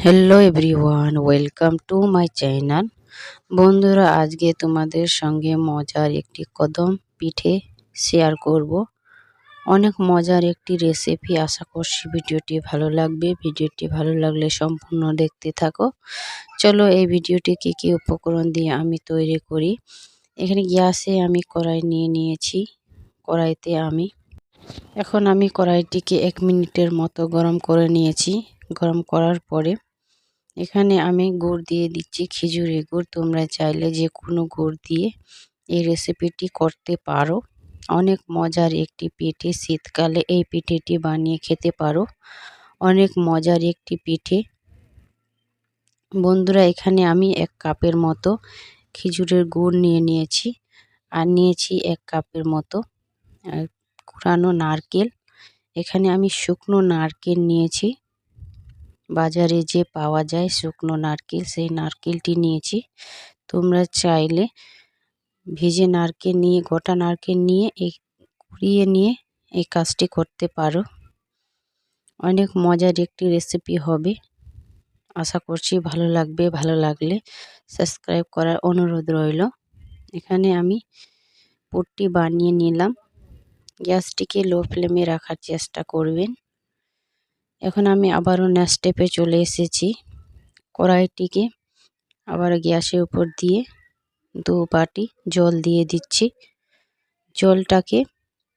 Hello everyone welcome to my channel বন্ধুরা, আজকে তোমাদের সঙ্গে মজার একটি কদম পিঠে শেয়ার করব। অনেক মজার একটি রেসিপি আশা করছি ভিডিওটি ভালো লাগবে। ভিডিওটি ভালো লাগলে সম্পূর্ণ দেখতে থাকো। চলো এই ভিডিওটি কী কী উপকরণ দিয়ে আমি তৈরি করি। এখানে গ্যাসে আমি কড়াই নিয়ে নিয়েছি। কড়াইতে আমি এখন আমি কড়াইটিকে এক মিনিটের মতো গরম করে নিয়েছি। গরম করার পরে এখানে আমি গুড় দিয়ে দিচ্ছি খিচুড়ি গুড়। তোমরা চাইলে যে কোনো গুড় দিয়ে এই রেসিপিটি করতে পারো। অনেক মজার একটি পিঠে, শীতকালে এই পিঠেটি বানিয়ে খেতে পারো। অনেক মজার একটি পিঠে। বন্ধুরা, এখানে আমি এক কাপের মতো খেজুরের গুড় নিয়ে নিয়েছি আর নিয়েছি এক কাপের মতো কুড়ানো নারকেল। এখানে আমি শুকনো নারকেল নিয়েছি। বাজারে যে পাওয়া যায় শুকনো নারকেল, সেই নারকেলটি নিয়েছি। তোমরা চাইলে ভিজে নারকেল নিয়ে, গোটা নারকেল নিয়ে, এই কুড়িয়ে নিয়ে এই কাজটি করতে পারো। অনেক মজার একটি রেসিপি হবে। আশা করছি ভালো লাগবে, ভালো লাগলে সাবস্ক্রাইব করার অনুরোধ রইল। এখানে আমি পুটটি বানিয়ে নিলাম। গ্যাসটিকে লো ফ্লেমে রাখার চেষ্টা করবেন। এখন আমি আবারও নেক্সট স্টেপে চলে এসেছি কড়াইটিকে। আবার গ্যাসের উপর দিয়ে দু বাটি জল দিয়ে দিচ্ছি। জলটাকে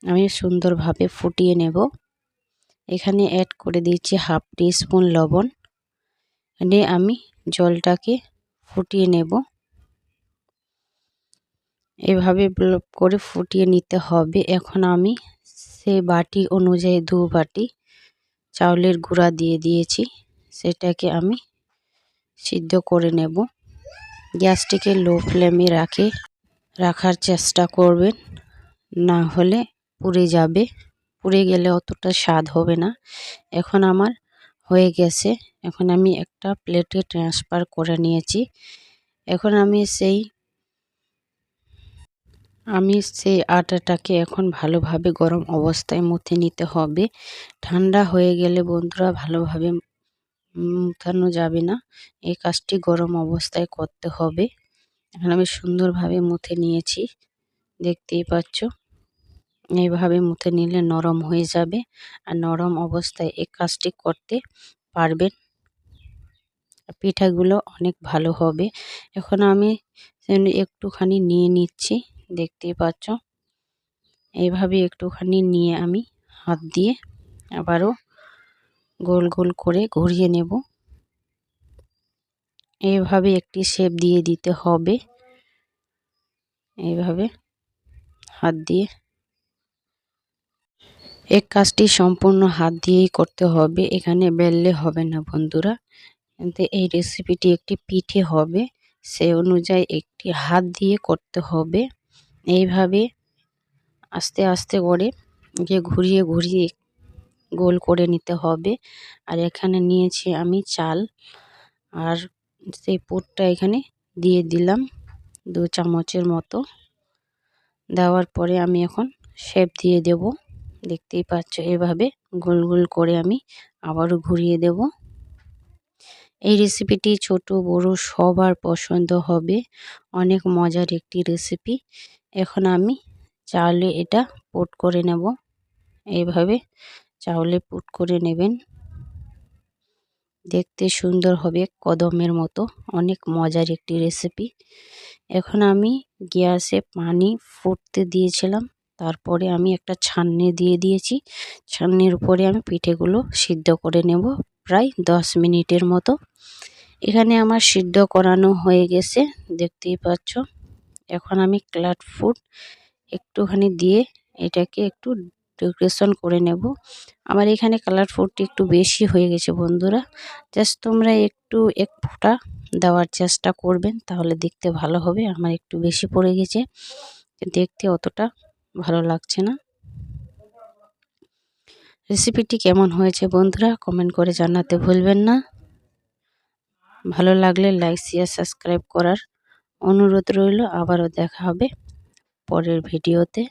আমি সুন্দরভাবে ফুটিয়ে নেব। এখানে অ্যাড করে দিচ্ছি হাফ টি স্পুন লবণ। এনে আমি জলটাকে ফুটিয়ে নেব। এভাবে করে ফুটিয়ে নিতে হবে। এখন আমি সে বাটি অনুযায়ী দু বাটি চাউলের গুঁড়া দিয়ে দিয়েছি। সেটাকে আমি সিদ্ধ করে নেব। গ্যাসটিকে লো ফ্লেমে রাখে, রাখার চেষ্টা করবেন। না হলে পুড়ে যাবে। পুড়ে গেলে অতটা স্বাদ হবে না। এখন আমার হয়ে গেছে। এখন আমি একটা প্লেটে ট্রান্সফার করে নিয়েছি। এখন আমি সেই আমি সেই আটাটাকে এখন ভালোভাবে গরম অবস্থায় মুথে নিতে হবে। ঠান্ডা হয়ে গেলে বন্ধুরা ভালোভাবে মুথানো যাবে না। এই কাজটি গরম অবস্থায় করতে হবে। এখন আমি সুন্দরভাবে মুথে নিয়েছি, দেখতেই পাচ্ছ। এইভাবে মুথে নিলে নরম হয়ে যাবে আর নরম অবস্থায় এই কাজটি করতে পারবেন। পিঠাগুলো অনেক ভালো হবে। এখন আমি একটুখানি নিয়ে নিচ্ছি। দেখতেই পাচ্ছ। এইভাবে একটুখানি নিয়ে আমি হাত দিয়ে আবারও গোল গোল করে ঘুরিয়ে নেব। এইভাবে একটি শেপ দিয়ে দিতে হবে। এইভাবে হাত দিয়ে। এক কাজটি সম্পূর্ণ হাত দিয়েই করতে হবে, এখানে বেললে হবে না বন্ধুরা। কিন্তু এই রেসিপিটি একটি পিঠে হবে সে অনুযায়ী একটি হাত দিয়ে করতে হবে। এইভাবে আস্তে আস্তে করে যে ঘুরিয়ে ঘুরিয়ে গোল করে নিতে হবে। আর এখানে নিয়েছি আমি চাল। আর সেই পুরটা এখানে দিয়ে দিলাম দু চামচের মতো। দেওয়ার পরে আমি এখন শেপ দিয়ে দেব। দেখতেই পাচ্ছ, এভাবে গোল গোল করে আমি আবারও ঘুরিয়ে দেব। এই রেসিপিটি ছোট, বড়, সবার পছন্দ হবে। অনেক মজার একটি রেসিপি এখন আমি চালে এটা পুট করে নেব। এইভাবে চাউলে পুট করে নেবেন। দেখতে সুন্দর হবে কদমের মতো। অনেক মজার একটি রেসিপি এখন আমি গ্যাসে পানি ফুটতে দিয়েছিলাম। তারপরে আমি একটা ছান্নি দিয়ে দিয়েছি। ছান্নির উপরে আমি পিঠেগুলো সিদ্ধ করে নেব। প্রায় দশ মিনিটের মতো। এখানে আমার সিদ্ধ করানো হয়ে গেছে, দেখতেই পাচ্ছ। এখন আমি ক্লাট ফুড একটুখানি দিয়ে এটাকে একটু ডেকোরেশন করে নেব। আমার এখানে কালার ফুডটি একটু বেশি হয়ে গেছে বন্ধুরা। জাস্ট তোমরা একটু এক ফোঁটা দেওয়ার চেষ্টা করবেন, তাহলে দেখতে ভালো হবে। আমার একটু বেশি পড়ে গেছে, দেখতে অতটা ভালো লাগছে না। রেসিপিটি কেমন হয়েছে বন্ধুরা কমেন্ট করে জানাতে ভুলবেন না। ভালো লাগলে লাইক শেয়ার সাবস্ক্রাইব করার অনুরোধ রইল। আবারও দেখা হবে পরের ভিডিওতে।